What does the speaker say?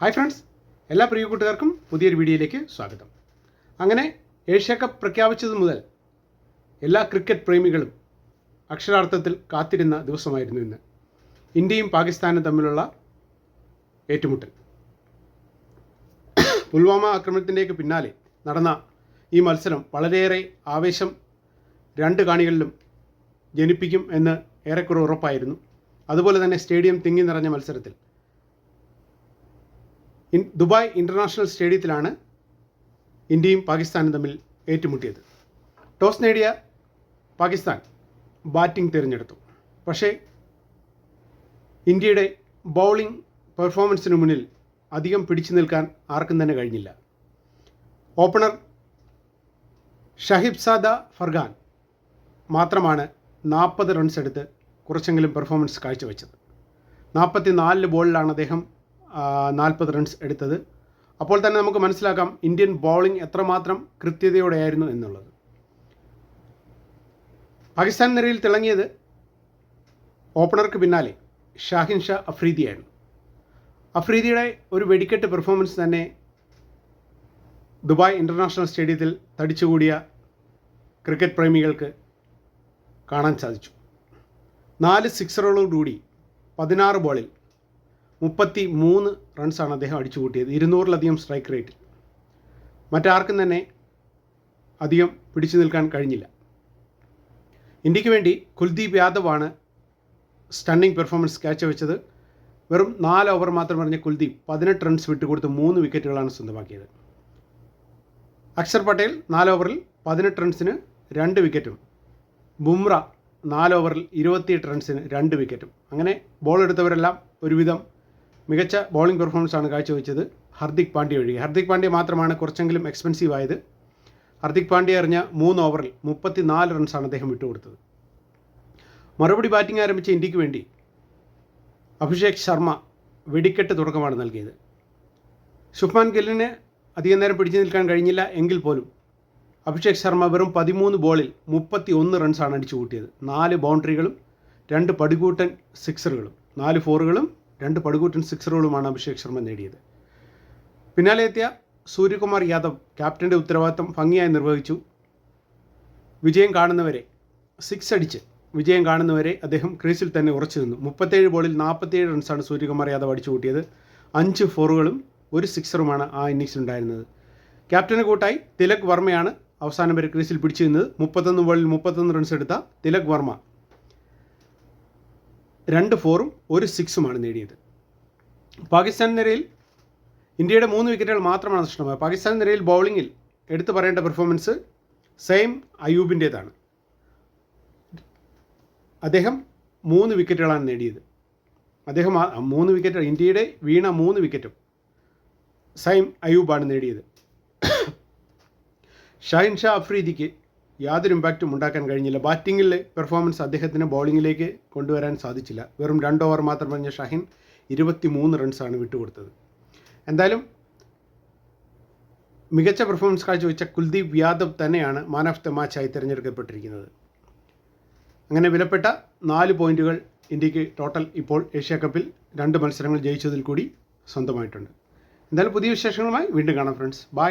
Hi friends എല്ലാ പ്രിയ കൂട്ടുകാർക്കും പുതിയൊരു വീഡിയോയിലേക്ക് സ്വാഗതം. അങ്ങനെ ഏഷ്യ കപ്പ് പ്രഖ്യാപിച്ചത് മുതൽ എല്ലാ ക്രിക്കറ്റ് പ്രേമികളും അക്ഷരാർത്ഥത്തിൽ കാത്തിരുന്ന ദിവസമായിരുന്നു ഇന്ന്. ഇന്ത്യയും പാകിസ്ഥാനും തമ്മിലുള്ള ഏറ്റുമുട്ടൽ. പുൽവാമ ആക്രമണത്തിന്റെയൊക്കെ പിന്നാലെ നടന്ന ഈ മത്സരം വളരെയേറെ ആവേശം രണ്ട് കാണികളിലും ജനിപ്പിക്കും എന്ന് ഏറെക്കുറെ ഉറപ്പായിരുന്നു. അതുപോലെ തന്നെ സ്റ്റേഡിയം തിങ്ങി നിറഞ്ഞ മത്സരത്തിൽ ഇൻ ദുബായ് ഇന്റർനാഷണൽ സ്റ്റേഡിയത്തിലാണ് ഇന്ത്യയും പാകിസ്ഥാനും തമ്മിൽ ഏറ്റുമുട്ടിയത്. ടോസ് നേടിയ പാകിസ്ഥാൻ ബാറ്റിംഗ് തിരഞ്ഞെടുത്തു. പക്ഷേ ഇന്ത്യയുടെ ബൗളിംഗ് പെർഫോമൻസിന് മുന്നിൽ അധികം പിടിച്ചു നിൽക്കാൻ ആർക്കും തന്നെ കഴിഞ്ഞില്ല. ഓപ്പണർ ഷഹിബ് സാദ ഫർഗാൻ മാത്രമാണ് നാൽപ്പത് റൺസ് എടുത്ത് കുറച്ചെങ്കിലും പെർഫോമൻസ് കാഴ്ചവെച്ചത്. നാൽപ്പത്തി നാലിൽ ബോളിലാണ് അദ്ദേഹം നാൽപ്പത് റൺസ് എടുത്തത്. അപ്പോൾ തന്നെ നമുക്ക് മനസ്സിലാക്കാം ഇന്ത്യൻ ബൗളിംഗ് എത്രമാത്രം കൃത്യതയോടെയായിരുന്നു എന്നുള്ളത്. പാകിസ്ഥാൻ നിരയിൽ തിളങ്ങിയത് ഓപ്പണർക്ക് പിന്നാലെ ഷാഹിൻ ഷാ അഫ്രീദിയായിരുന്നു അഫ്രീദിയുടെ ഒരു വെടിക്കെട്ട് പെർഫോമൻസ് തന്നെ ദുബായ് ഇന്റർനാഷണൽ സ്റ്റേഡിയത്തിൽ തടിച്ചുകൂടിയ ക്രിക്കറ്റ് പ്രേമികൾക്ക് കാണാൻ സാധിച്ചു. നാല് സിക്സറുകളോടുകൂടി പതിനാറ് ബോളിൽ മുപ്പത്തി മൂന്ന് റൺസാണ് അദ്ദേഹം അടിച്ചു കൂട്ടിയത് ഇരുന്നൂറിലധികം സ്ട്രൈക്ക് റേറ്റിൽ മറ്റാർക്കും തന്നെ അധികം പിടിച്ചു നിൽക്കാൻ കഴിഞ്ഞില്ല. ഇന്ത്യയ്ക്ക് വേണ്ടി കുൽദീപ് യാദവാണ് സ്റ്റണ്ണിങ് പെർഫോമൻസ് ക്യാച്ച് കാഴ്ചവെച്ചത് വെറും നാല് ഓവർ മാത്രം പറഞ്ഞ കുൽദീപ് പതിനെട്ട് റൺസ് വിട്ടുകൊടുത്ത് മൂന്ന് വിക്കറ്റുകളാണ് സ്വന്തമാക്കിയത്. അക്ഷർ പട്ടേൽ നാല് ഓവറിൽ പതിനെട്ട് റൺസിന് രണ്ട് വിക്കറ്റും ബുംറ നാല് ഓവറിൽ ഇരുപത്തിയെട്ട് റൺസിന് രണ്ട് വിക്കറ്റും അങ്ങനെ ബോൾ എടുത്തവരെല്ലാം ഒരുവിധം മികച്ച ബോളിംഗ് പെർഫോമൻസ് ആണ് കാഴ്ചവെച്ചത് ഹർദിക് പാണ്ഡ്യ ഒഴികെ. ഹർദിക് പാണ്ഡ്യ മാത്രമാണ് കുറച്ചെങ്കിലും എക്സ്പെൻസീവ് ആയത്. ഹർദിക് പാണ്ഡ്യ എറിഞ്ഞ മൂന്ന് ഓവറിൽ മുപ്പത്തി നാല് റൺസാണ് അദ്ദേഹം വിട്ടുകൊടുത്തത്. മറുപടി ബാറ്റിംഗ് ആരംഭിച്ച ഇന്ത്യയ്ക്ക് വേണ്ടി അഭിഷേക് ശർമ്മ വെടിക്കെട്ട് തുടക്കമാണ് നൽകിയത്. ശുഭ്മാൻ ഗില്ലിന് അധികം നേരം പിടിച്ചു നിൽക്കാൻ കഴിഞ്ഞില്ല എങ്കിൽ പോലും അഭിഷേക് ശർമ്മ വെറും പതിമൂന്ന് ബോളിൽ മുപ്പത്തി ഒന്ന് റൺസാണ് അടിച്ചു കൂട്ടിയത് നാല് ബൗണ്ടറികളും രണ്ട് പടികൂട്ടൻ സിക്സറുകളും നാല് ഫോറുകളും രണ്ട് പടുകൂറ്റൻ സിക്സറുകളുമാണ് അഭിഷേക് ശർമ്മ നേടിയത്. പിന്നാലെ എത്തിയ സൂര്യകുമാർ യാദവ് ക്യാപ്റ്റന്റെ ഉത്തരവാദിത്തം ഭംഗിയായി നിർവഹിച്ചു. വിജയം കാണുന്നവരെ സിക്സ് അടിച്ച് വിജയം കാണുന്നവരെ അദ്ദേഹം ക്രീസിൽ തന്നെ ഉറച്ചു നിന്നു. മുപ്പത്തേഴ് ബോളിൽ നാൽപ്പത്തേഴ് റൺസാണ് സൂര്യകുമാർ യാദവ് അടിച്ചു കൂട്ടിയത്. അഞ്ച് ഫോറുകളും ഒരു സിക്സറുമാണ് ആ ഇന്നിങ്സിൽ ഉണ്ടായിരുന്നത്. ക്യാപ്റ്റന് കൂട്ടായി തിലക് വർമ്മയാണ് അവസാനം വരെ ക്രീസിൽ പിടിച്ചു നിന്നത്. മുപ്പത്തൊന്ന് ബോളിൽ മുപ്പത്തൊന്ന് റൺസ് എടുത്ത തിലക് വർമ്മ രണ്ട് ഫോറും ഒരു സിക്സുമാണ് നേടിയത്. പാകിസ്ഥാൻ നിരയിൽ ഇന്ത്യയുടെ മൂന്ന് വിക്കറ്റുകൾ മാത്രമാണ് നഷ്ടമായത്. പാകിസ്ഥാൻ നിരയിൽ ബൗളിങ്ങിൽ എടുത്തു പറയേണ്ട പെർഫോമൻസ് സെയിം അയൂബിന്റേതാണ് അദ്ദേഹം മൂന്ന് വിക്കറ്റുകളാണ് നേടിയത്. അദ്ദേഹം മൂന്ന് വിക്കറ്റ് ഇന്ത്യയുടെ വീണ മൂന്ന് വിക്കറ്റും സൈം അയൂബാണ് നേടിയത്. ഷാഹിൻ ഷാ അഫ്രീദിക്ക് യാതൊരു ഇമ്പാക്റ്റും ഉണ്ടാക്കാൻ കഴിഞ്ഞില്ല. ബാറ്റിങ്ങിലെ പെർഫോമൻസ് അദ്ദേഹത്തിന് ബൗളിങ്ങിലേക്ക് കൊണ്ടുവരാൻ സാധിച്ചില്ല. വെറും രണ്ട് ഓവർ മാത്രം പറഞ്ഞ ഷാഹിൻ ഇരുപത്തി മൂന്ന് റൺസാണ് വിട്ടുകൊടുത്തത്. എന്തായാലും മികച്ച പെർഫോമൻസ് കാഴ്ചവെച്ച കുൽദീപ് യാദവ് തന്നെയാണ് മാൻ ഓഫ് ദ മാച്ചായി തിരഞ്ഞെടുക്കപ്പെട്ടിരിക്കുന്നത്. അങ്ങനെ വിലപ്പെട്ട നാല് പോയിന്റുകൾ ഇന്ത്യയ്ക്ക് ടോട്ടൽ ഇപ്പോൾ ഏഷ്യ കപ്പിൽ രണ്ട് മത്സരങ്ങൾ ജയിച്ചതിൽ കൂടി സ്വന്തമായിട്ടുണ്ട്. എന്തായാലും പുതിയ വിശേഷങ്ങളുമായി വീണ്ടും കാണാം ഫ്രണ്ട്സ് ബൈ